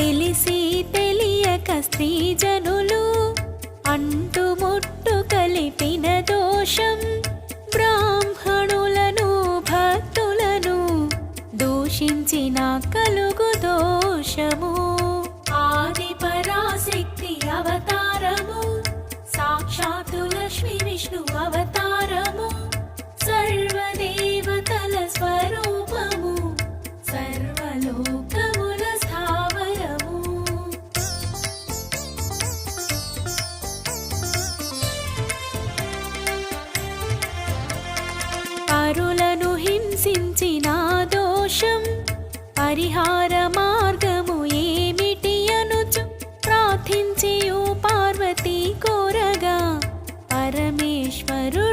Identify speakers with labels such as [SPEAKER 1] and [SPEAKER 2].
[SPEAKER 1] తెలిసి తెలియక స్త్రీ జనులు అంటుముట్టు కలిపిన దోషం. బ్రాహ్మణులను భక్తులను దూషించిన కలుగు దోషము. ఆది పరాశక్తి అవతారము సాక్షాత్తు లక్ష్మీ విష్ణు అవతారం పరులను హింసించిన దోషం పరిహార మార్గము ఏమిటి అనుచు? ప్రార్థించియు పార్వతి కోరగా పరమేశ్వరు